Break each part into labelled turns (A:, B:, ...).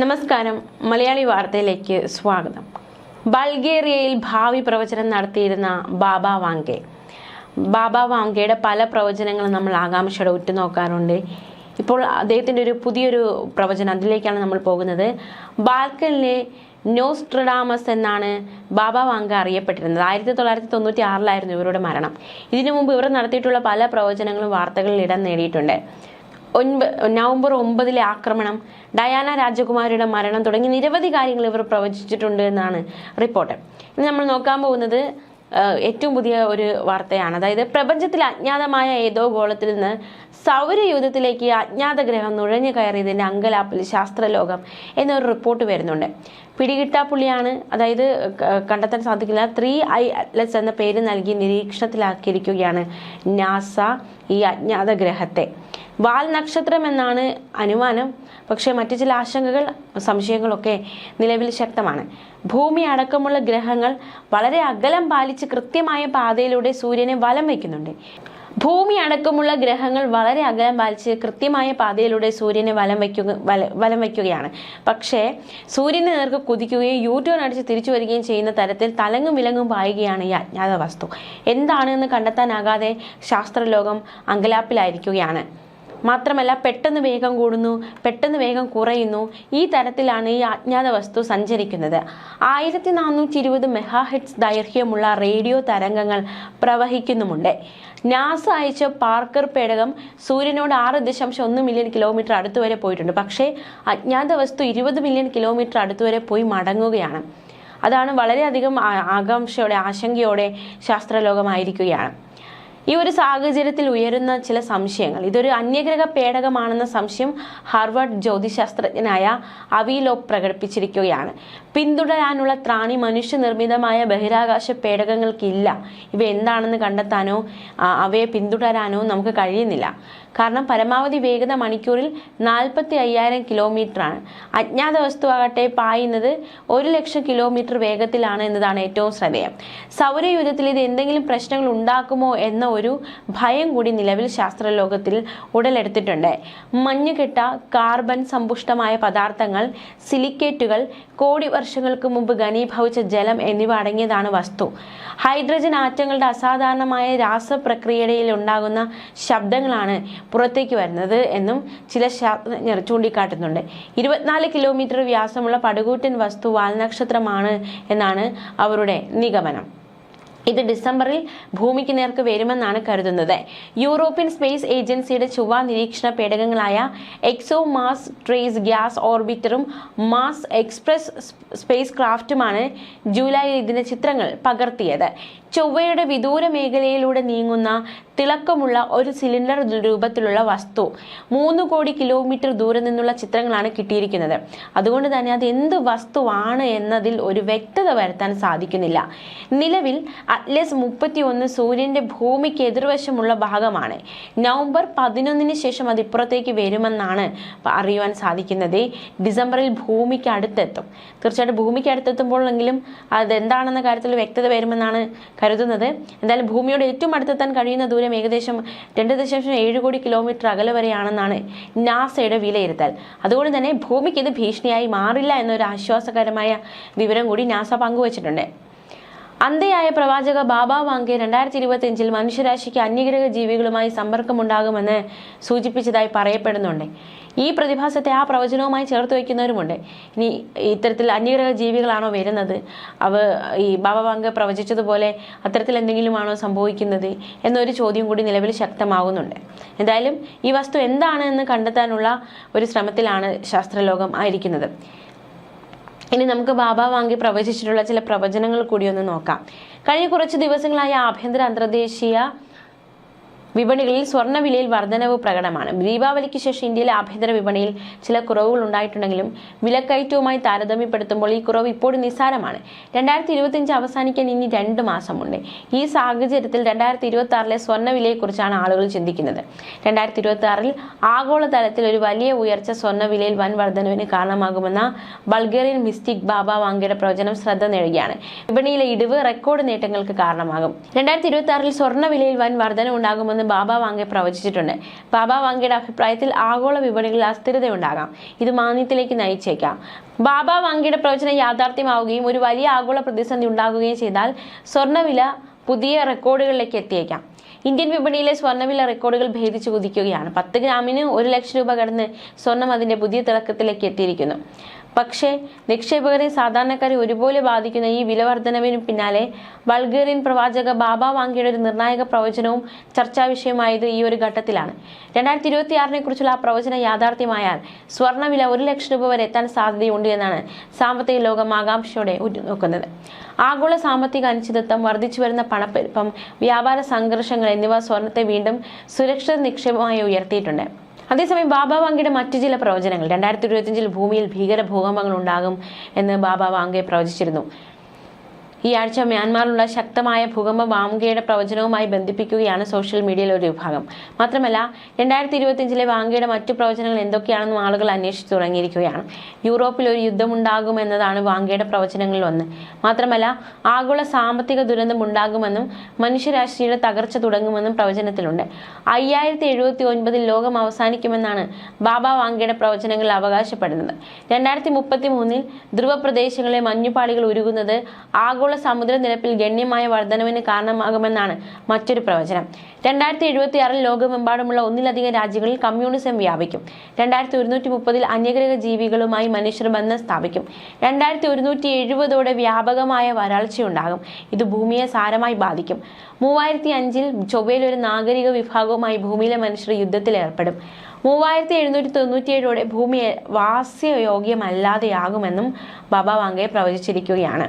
A: നമസ്കാരം. മലയാളി വാർത്തയിലേക്ക് സ്വാഗതം. ബൾഗേറിയയിൽ ഭാവി പ്രവചനം നടത്തിയിരുന്ന ബാബ വാങ്കെ. ബാബ വാങ്കയുടെ പല പ്രവചനങ്ങളും നമ്മൾ ആകാംക്ഷയോടെ ഉറ്റുനോക്കാറുണ്ട്. ഇപ്പോൾ അദ്ദേഹത്തിന്റെ ഒരു പുതിയൊരു പ്രവചനം അതിലേക്കാണ് നമ്മൾ പോകുന്നത്. ബാൽക്കനിലെ നോസ്ട്രഡാമസ് എന്നാണ് ബാബ വാങ്ക അറിയപ്പെട്ടിരുന്നത്. ആയിരത്തി തൊള്ളായിരത്തി തൊണ്ണൂറ്റി ആറിലായിരുന്നു ഇവരുടെ മരണം. ഇതിനു മുമ്പ് ഇവർ നടത്തിയിട്ടുള്ള പല പ്രവചനങ്ങളും വാർത്തകളിൽ ഇടം നേടിയിട്ടുണ്ട്. ഒൻപ നവംബർ ഒമ്പതിലെ ആക്രമണം. ഡയാന രാജകുമാരിയുടെ മരണം തുടങ്ങി നിരവധി കാര്യങ്ങൾ ഇവർ പ്രവചിച്ചിട്ടുണ്ട് എന്നാണ് റിപ്പോർട്ട്. ഇനി നമ്മൾ നോക്കാൻ പോകുന്നത് ഏറ്റവും പുതിയ ഒരു വാർത്തയാണ്. അതായത് പ്രപഞ്ചത്തിൽ അജ്ഞാതമായ ഏതോ ഗോളത്തിൽ നിന്ന് സൗരയൂഥത്തിലേക്ക് അജ്ഞാത ഗ്രഹം നുഴഞ്ഞു കയറിയതിന്റെ അങ്കലാപ്പിൽ ശാസ്ത്രലോകം എന്നൊരു റിപ്പോർട്ട് വരുന്നുണ്ട്. പിടികിട്ടാപ്പുള്ളിയാണ് അതായത് കണ്ടെത്താൻ സാധിക്കില്ല. ത്രീ ഐ അറ്റ്ലസ് എന്ന പേര് നൽകി നിരീക്ഷണത്തിലാക്കിയിരിക്കുകയാണ് നാസ ഈ അജ്ഞാത ഗ്രഹത്തെ. വാൽ നക്ഷത്രം എന്നാണ് അനുമാനം. പക്ഷേ മറ്റു ചില ആശങ്കകൾ സംശയങ്ങളൊക്കെ നിലവിൽ ശക്തമാണ്. ഭൂമി അടക്കമുള്ള ഗ്രഹങ്ങൾ വളരെ അകലം പാലിച്ച് കൃത്യമായ പാതയിലൂടെ സൂര്യനെ വലം വയ്ക്കുന്നുണ്ട്. ഭൂമി അടക്കമുള്ള ഗ്രഹങ്ങൾ വളരെ അകലം പാലിച്ച് കൃത്യമായ പാതയിലൂടെ സൂര്യനെ വലം വയ്ക്കുക വല- വലം വയ്ക്കുകയാണ്. പക്ഷേ സൂര്യനെ നേർക്ക് കുതിക്കുകയും യൂട്യൂൺ അടിച്ച് തിരിച്ചു വരികയും ചെയ്യുന്ന തരത്തിൽ തലങ്ങും വിലങ്ങും പായുകയാണ് ഈ അജ്ഞാത വസ്തു എന്താണെന്ന് കണ്ടെത്താനാകാതെ ശാസ്ത്രലോകം അങ്കലാപ്പിലായിരിക്കുകയാണ്. മാത്രമല്ല പെട്ടെന്ന് വേഗം കൂടുന്നു പെട്ടെന്ന് വേഗം കുറയുന്നു. ഈ തരത്തിലാണ് ഈ അജ്ഞാത വസ്തു സഞ്ചരിക്കുന്നത്. ആയിരത്തി നാനൂറ്റി ഇരുപത് മെഗാഹെഡ്സ് ദൈർഘ്യമുള്ള റേഡിയോ തരംഗങ്ങൾ പ്രവഹിക്കുന്നുമുണ്ട്. നാസ അയച്ച പാർക്കർ പേടകം സൂര്യനോട് ആറ് ദശാംശം ഒന്ന് മില്യൺ കിലോമീറ്റർ അടുത്ത് വരെ പോയിട്ടുണ്ട്. പക്ഷേ അജ്ഞാത വസ്തു ഇരുപത് മില്യൺ കിലോമീറ്റർ അടുത്ത് വരെ പോയി മടങ്ങുകയാണ്. അതാണ് വളരെയധികം ആകാംക്ഷയോടെ ആശങ്കയോടെ ശാസ്ത്രലോകമായിരിക്കുകയാണ്. ഈ ഒരു സാഹചര്യത്തിൽ ഉയരുന്ന ചില സംശയങ്ങൾ. ഇതൊരു അന്യഗ്രഹ പേടകമാണെന്ന സംശയം ഹാർവാർഡ് ജ്യോതിശാസ്ത്രജ്ഞനായ അവീലോ പ്രകടിപ്പിച്ചിരിക്കുകയാണ്. പിന്തുടരാനുള്ള ത്രാണി മനുഷ്യനിർമ്മിതമായ ബഹിരാകാശ പേടകങ്ങൾക്കില്ല. ഇവ എന്താണെന്ന് കണ്ടെത്താനോ അവയെ പിന്തുടരാനോ നമുക്ക് കഴിയുന്നില്ല. കാരണം പരമാവധി വേഗത മണിക്കൂറിൽ നാൽപ്പത്തി അയ്യായിരം കിലോമീറ്ററാണ്. അജ്ഞാത വസ്തുവാകട്ടെ പായുന്നത് ഒരു ലക്ഷം കിലോമീറ്റർ വേഗത്തിലാണ് എന്നതാണ് ഏറ്റവും ശ്രദ്ധേയം. സൗരയുദ്ധത്തിൽ ഇത് എന്തെങ്കിലും പ്രശ്നങ്ങൾ ഉണ്ടാക്കുമോ എന്ന ഒരു ഭയം കൂടി നിലവിൽ ശാസ്ത്രലോകത്തിൽ ഉടലെടുത്തിട്ടുണ്ട്. മഞ്ഞുകെട്ട കാർബൺ സമ്പുഷ്ടമായ പദാർത്ഥങ്ങൾ സിലിക്കേറ്റുകൾ കോടി വർഷങ്ങൾക്ക് മുമ്പ് ഘനീഭവിച്ച ജലം എന്നിവ അടങ്ങിയതാണ് വസ്തു. ഹൈഡ്രജൻ ആറ്റങ്ങളുടെ അസാധാരണമായ രാസപ്രക്രിയയിൽ ഉണ്ടാകുന്ന ശബ്ദങ്ങളാണ് പുറത്തേക്ക് വരുന്നത് എന്നും ചില ശാസ്ത്രജ്ഞർ ചൂണ്ടിക്കാട്ടുന്നുണ്ട്. ഇരുപത്തിനാല് കിലോമീറ്റർ വ്യാസമുള്ള പടുകൂറ്റൻ വസ്തു വാൽനക്ഷത്രമാണ് എന്നാണ് അവരുടെ നിഗമനം. ഇത് ഡിസംബറിൽ ഭൂമിക്ക് നേർക്ക് വരുമെന്നാണ് കരുതുന്നത്. യൂറോപ്യൻ സ്പേസ് ഏജൻസിയുടെ ചൊവ്വ നിരീക്ഷണ പേടകങ്ങളായ എക്സോ മാസ് ട്രേസ് ഗ്യാസ് ഓർബിറ്ററും മാസ് എക്സ്പ്രസ് സ്പേസ് ക്രാഫ്റ്റുമാണ് ജൂലൈയിൽ ഇതിന്റെ ചിത്രങ്ങൾ പകർത്തിയത്. ചൊവ്വയുടെ വിദൂര മേഖലയിലൂടെ നീങ്ങുന്ന തിളക്കമുള്ള ഒരു സിലിണ്ടർ രൂപത്തിലുള്ള വസ്തു. മൂന്ന് കോടി കിലോമീറ്റർ ദൂരെ നിന്നുള്ള ചിത്രങ്ങളാണ് കിട്ടിയിരിക്കുന്നത്. അതുകൊണ്ട് തന്നെ അത് എന്ത് വസ്തുവാണ് എന്നതിൽ ഒരു വ്യക്തത വരുത്താൻ സാധിക്കുന്നില്ല. നിലവിൽ അറ്റ്ലസ് മുപ്പത്തി ഒന്ന് സൂര്യന്റെ ഭൂമിക്ക് എതിർവശമുള്ള ഭാഗമാണ്. നവംബർ പതിനൊന്നിന് ശേഷം അത് ഇപ്പുറത്തേക്ക് വരുമെന്നാണ് അറിയുവാൻ സാധിക്കുന്നത്. ഡിസംബറിൽ ഭൂമിക്ക് അടുത്തെത്തും. തീർച്ചയായിട്ടും ഭൂമിക്ക് അടുത്തെത്തുമ്പോഴെങ്കിലും അതെന്താണെന്ന കാര്യത്തിൽ വ്യക്തത വരുമെന്നാണ് കരുതുന്നത്. എന്തായാലും ഭൂമിയോട് ഏറ്റവും അടുത്തെത്താൻ കഴിയുന്ന ദൂരം ഏകദേശം രണ്ട് ദശാംശം ഏഴ് കോടി കിലോമീറ്റർ അകലെ വരെയാണെന്നാണ് നാസയുടെ വിലയിരുത്തൽ. അതുകൊണ്ട് തന്നെ ഭൂമിക്ക് ഇത് ഭീഷണിയായി മാറില്ല എന്നൊരു ആശ്വാസകരമായ വിവരം കൂടി നാസ പങ്കുവച്ചിട്ടുണ്ട്. അന്ധയായ പ്രവാചക ബാബ വാങ്കെ രണ്ടായിരത്തി ഇരുപത്തി അഞ്ചിൽ മനുഷ്യരാശിക്ക് അന്യഗ്രഹ ജീവികളുമായി സമ്പർക്കമുണ്ടാകുമെന്ന് സൂചിപ്പിച്ചതായി പറയപ്പെടുന്നുണ്ട്. ഈ പ്രതിഭാസത്തെ ആ പ്രവചനവുമായി ചേർത്ത് വയ്ക്കുന്നവരുമുണ്ട്. ഇനി ഇത്തരത്തിൽ അന്യഗ്രഹ ജീവികളാണോ വരുന്നത്? അവ ഈ ബാബ വാങ്ക പ്രവചിച്ചതുപോലെ അത്തരത്തിൽ എന്തെങ്കിലുമാണോ സംഭവിക്കുന്നത് എന്നൊരു ചോദ്യം കൂടി നിലവിൽ ശക്തമാകുന്നുണ്ട്. എന്തായാലും ഈ വസ്തു എന്താണ് എന്ന് കണ്ടെത്താനുള്ള ഒരു ശ്രമത്തിലാണ് ശാസ്ത്രലോകം ആയിരിക്കുന്നത്. ഇനി നമുക്ക് ബാബ വാങ്കി പ്രവചിച്ചിട്ടുള്ള ചില പ്രവചനങ്ങൾ കൂടി ഒന്ന് നോക്കാം. കഴിഞ്ഞ കുറച്ച് ദിവസങ്ങളായി ആഭ്യന്തര അന്തർദേശീയ വിപണികളിൽ സ്വർണവിലയിൽ വർധനവ് പ്രകടമാണ്. ദീപാവലിക്ക് ശേഷം ഇന്ത്യയിലെ ആഭ്യന്തര വിപണിയിൽ ചില കുറവുകൾ ഉണ്ടായിട്ടുണ്ടെങ്കിലും വിലക്കയറ്റവുമായി താരതമ്യപ്പെടുത്തുമ്പോൾ ഈ കുറവ് ഇപ്പോഴും നിസ്സാരമാണ്. രണ്ടായിരത്തി ഇരുപത്തിയഞ്ച് അവസാനിക്കാൻ ഇനി രണ്ട് മാസമുണ്ട്. ഈ സാഹചര്യത്തിൽ രണ്ടായിരത്തി ഇരുപത്തി ആറിലെ സ്വർണവിലയെക്കുറിച്ചാണ് ആളുകൾ ചിന്തിക്കുന്നത്. രണ്ടായിരത്തി ഇരുപത്തി ആറിൽ ആഗോളതലത്തിൽ ഒരു വലിയ ഉയർച്ച സ്വർണവിലയിൽ വൻ വർധനവിന് കാരണമാകുമെന്ന ബൾഗേറിയൻ മിസ്റ്റിക് ബാബ വാങ്കയുടെ പ്രവചനം ശ്രദ്ധ നേടുകയാണ്. വിപണിയിലെ ഇടിവ് റെക്കോർഡ് നേട്ടങ്ങൾക്ക് കാരണമാകും. രണ്ടായിരത്തി ഇരുപത്തി ആറിൽ സ്വർണവിലയിൽ വൻ വർധന ഉണ്ടാകുമെന്ന് ബാബ വാങ്കെ പ്രവചിച്ചിട്ടുണ്ട്. ബാബ വാങ്കയുടെ അഭിപ്രായത്തിൽ ആഗോള വിപണികളിൽ അസ്ഥിരതയുണ്ടാകാം. ഇത് മാന്ദ്യത്തിലേക്ക് നയിച്ചേക്കാം. ബാബ വാങ്കയുടെ പ്രവചനം യാഥാർത്ഥ്യമാവുകയും ഒരു വലിയ ആഗോള പ്രതിസന്ധി ഉണ്ടാകുകയും ചെയ്താൽ സ്വർണവില പുതിയ റെക്കോർഡുകളിലേക്ക് എത്തിയേക്കാം. ഇന്ത്യൻ വിപണിയിലെ സ്വർണവില റെക്കോർഡുകൾ ഭേദിച്ചു കുതിക്കുകയാണ്. പത്ത് ഗ്രാമിന് ഒരു ലക്ഷം രൂപ കടന്ന് സ്വർണം അതിന്റെ പുതിയ തിളക്കത്തിലേക്ക് എത്തിയിരിക്കുന്നു. പക്ഷേ നിക്ഷേപകരെ സാധാരണക്കാരെ ഒരുപോലെ ബാധിക്കുന്ന ഈ വില വർധനവിന് പിന്നാലെ ബൾഗേറിയൻ പ്രവാചക ബാബ വാങ്കിയുടെ ഒരു നിർണായക പ്രവചനവും ചർച്ചാ വിഷയമായത് ഈ ഒരു ഘട്ടത്തിലാണ്. രണ്ടായിരത്തി ഇരുപത്തി ആറിനെ കുറിച്ചുള്ള ആ പ്രവചനം യാഥാർത്ഥ്യമായാൽ സ്വർണവില ഒരു ലക്ഷം രൂപ വരെ എത്താൻ സാധ്യതയുണ്ട് എന്നാണ് സാമ്പത്തിക ലോകം ആകാംക്ഷയോടെ ഉറ്റുനോക്കുന്നത്. ആഗോള സാമ്പത്തിക അനിശ്ചിതത്വം വർദ്ധിച്ചു വരുന്ന പണപ്പെരുപ്പം വ്യാപാര സംഘർഷങ്ങൾ എന്നിവ സ്വർണത്തെ വീണ്ടും സുരക്ഷിത നിക്ഷേപമായി ഉയർത്തിയിട്ടുണ്ട്. അതേസമയം ബാബ വാങ്കയുടെ മറ്റു ചില പ്രവചനങ്ങൾ. രണ്ടായിരത്തി ഇരുപത്തിയഞ്ചിൽ ഭൂമിയിൽ ഭീകര ഭൂകമ്പങ്ങൾ ഉണ്ടാകും എന്ന് ബാബ വാങ്കെ പ്രവചിച്ചിരുന്നു. ഈ ആഴ്ച മ്യാൻമാറിലുള്ള ശക്തമായ ഭൂകമ്പ വാങ്കയുടെ പ്രവചനവുമായി ബന്ധിപ്പിക്കുകയാണ് സോഷ്യൽ മീഡിയയിലെ ഒരു വിഭാഗം. മാത്രമല്ല രണ്ടായിരത്തി ഇരുപത്തിയഞ്ചിലെ വാങ്കയുടെ മറ്റു പ്രവചനങ്ങൾ എന്തൊക്കെയാണെന്നും ആളുകൾ അന്വേഷിച്ചു തുടങ്ങിയിരിക്കുകയാണ്. യൂറോപ്പിൽ ഒരു യുദ്ധമുണ്ടാകുമെന്നതാണ് വാങ്കയുടെ പ്രവചനങ്ങളിൽ ഒന്ന്. മാത്രമല്ല ആഗോള സാമ്പത്തിക ദുരന്തം ഉണ്ടാകുമെന്നും മനുഷ്യരാശിയുടെ തകർച്ച തുടങ്ങുമെന്നും പ്രവചനത്തിലുണ്ട്. അയ്യായിരത്തി എഴുപത്തി ഒൻപതിൽ ലോകം അവസാനിക്കുമെന്നാണ് ബാബ വാങ്കയുടെ പ്രവചനങ്ങളിൽ അവകാശപ്പെടുന്നത്. രണ്ടായിരത്തി മുപ്പത്തി മൂന്നിൽ ധ്രുവ പ്രദേശങ്ങളിലെ മഞ്ഞുപാളികൾ ഉരുകുന്നത് ആഗോള സമുദ്രനിരപ്പിൽ ഗണ്യമായ വർധനവിന് കാരണമാകുമെന്നാണ് മറ്റൊരു പ്രവചനം. രണ്ടായിരത്തി എഴുപത്തി ആറിൽ ലോകമെമ്പാടുമുള്ള ഒന്നിലധികം രാജ്യങ്ങളിൽ കമ്മ്യൂണിസം വ്യാപിക്കും. രണ്ടായിരത്തി ഒരുന്നൂറ്റി മുപ്പതിൽ അന്യഗ്രഹ ജീവികളുമായി മനുഷ്യർ ബന്ധം സ്ഥാപിക്കും. രണ്ടായിരത്തി ഒരുന്നൂറ്റി എഴുപതോടെ വ്യാപകമായ വരൾച്ചയുണ്ടാകും. ഇത് ഭൂമിയെ സാരമായി ബാധിക്കും. മൂവായിരത്തി അഞ്ചിൽ ചൊവ്വയിൽ ഒരു നാഗരിക വിഭാഗവുമായി ഭൂമിയിലെ മനുഷ്യർ യുദ്ധത്തിൽ ഏർപ്പെടും മൂവായിരത്തി എഴുന്നൂറ്റി തൊണ്ണൂറ്റിയേഴോടെ ഭൂമി വാസ്യയോഗ്യമല്ലാതെയാകുമെന്നും ബാബ വാങ്കെ പ്രവചിച്ചിരിക്കുകയാണ്.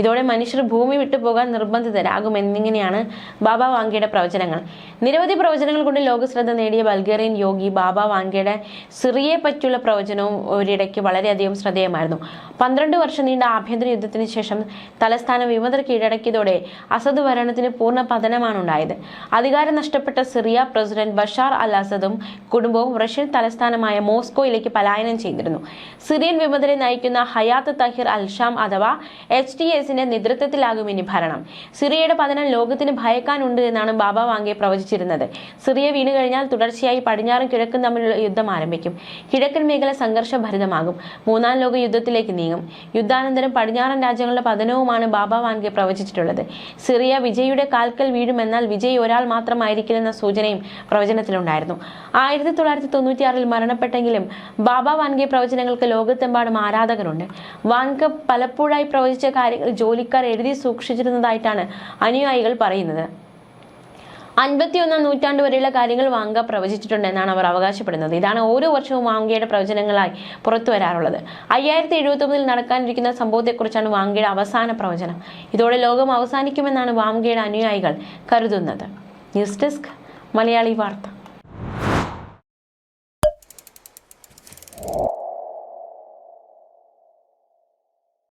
A: ഇതോടെ മനുഷ്യർ ഭൂമി വിട്ടുപോകാൻ നിർബന്ധിതരാകുമെന്നിങ്ങനെയാണ് ബാബ വാങ്കയുടെ പ്രവചനങ്ങൾ. നിരവധി പ്രവചനങ്ങൾ കൊണ്ട് ലോകശ്രദ്ധ നേടിയ ബൾഗേറിയൻ യോഗി ബാബ വാങ്കയുടെ സിറിയെ പറ്റിയുള്ള പ്രവചനവും ഒരിടയ്ക്ക് വളരെയധികം ശ്രദ്ധേയമായിരുന്നു. പന്ത്രണ്ട് വർഷം നീണ്ട ആഭ്യന്തര യുദ്ധത്തിന് ശേഷം തലസ്ഥാനം വിമതർ കീഴടക്കിയതോടെ അസദ് ഭരണത്തിന് പൂർണ പതനമാണ് ഉണ്ടായത് അധികാരം നഷ്ടപ്പെട്ട സിറിയ പ്രസിഡന്റ് ബഷാർ അൽ അസദും കുടുംബവും റഷ്യൻ തലസ്ഥാനമായ മോസ്കോയിലേക്ക് പലായനം ചെയ്തിരുന്നു. സിറിയൻ വിമതരെ നയിക്കുന്ന ഹയാത്ത് തഹിർ അൽഷാം അഥവാ എച്ച് ടി എസിന്റെ നേതൃത്വത്തിലാകും ഇനി ഭരണം. സിറിയയുടെ പതനം ലോകത്തിന് ഭയക്കാനുണ്ട് എന്നാണ് ബാബ വാങ്കെ പ്രവചിച്ചിരുന്നത്. സിറിയ വീണു കഴിഞ്ഞാൽ തുടർച്ചയായി പടിഞ്ഞാറും കിഴക്കും തമ്മിലുള്ള യുദ്ധം ആരംഭിക്കും. കിഴക്കൻ മേഖല സംഘർഷഭരിതമാകും. മൂന്നാം ലോക യുദ്ധത്തിലേക്ക് നീങ്ങും. യുദ്ധാനന്തരം പടിഞ്ഞാറൻ രാജ്യങ്ങളുടെ പതനവുമാണ് ബാബ വാൻകെ പ്രവചിച്ചിട്ടുള്ളത്. സിറിയ വിജയുടെ കാൽക്കൽ വീഴുമെന്നാൽ വിജയ് ഒരാൾ മാത്രമായിരിക്കില്ലെന്ന സൂചനയും പ്രവചനത്തിലുണ്ടായിരുന്നു. ആയിരത്തി തൊള്ളായിരത്തി തൊണ്ണൂറ്റിയാറിൽ മരണപ്പെട്ടെങ്കിലും ബാബ വാൻകെ പ്രവചനങ്ങൾക്ക് ലോകത്തെമ്പാടും ആരാധകരുണ്ട്. വാൻക പലപ്പോഴായി പ്രവചിച്ച കാര്യങ്ങൾ ജോലിക്കാർ എഴുതി സൂക്ഷിച്ചിരുന്നതായിട്ടാണ് അനുയായികൾ പറയുന്നത്. അൻപത്തിയൊന്നാം നൂറ്റാണ്ട് വരെയുള്ള കാര്യങ്ങൾ വാങ്ക പ്രവചിച്ചിട്ടുണ്ട് എന്നാണ് അവർ അവകാശപ്പെടുന്നത്. ഇതാണ് ഓരോ വർഷവും വാങ്കയുടെ പ്രവചനങ്ങളായി പുറത്തു വരാറുള്ളത്. അയ്യായിരത്തി എഴുപത്തി ഒമ്പതിൽ നടക്കാനിരിക്കുന്ന സംഭവത്തെക്കുറിച്ചാണ് വാങ്കയുടെ അവസാന പ്രവചനം. ഇതോടെ ലോകം അവസാനിക്കുമെന്നാണ് വാങ്കയുടെ അനുയായികൾ കരുതുന്നത്. ന്യൂസ് ഡെസ്ക് മലയാളി വാർത്ത.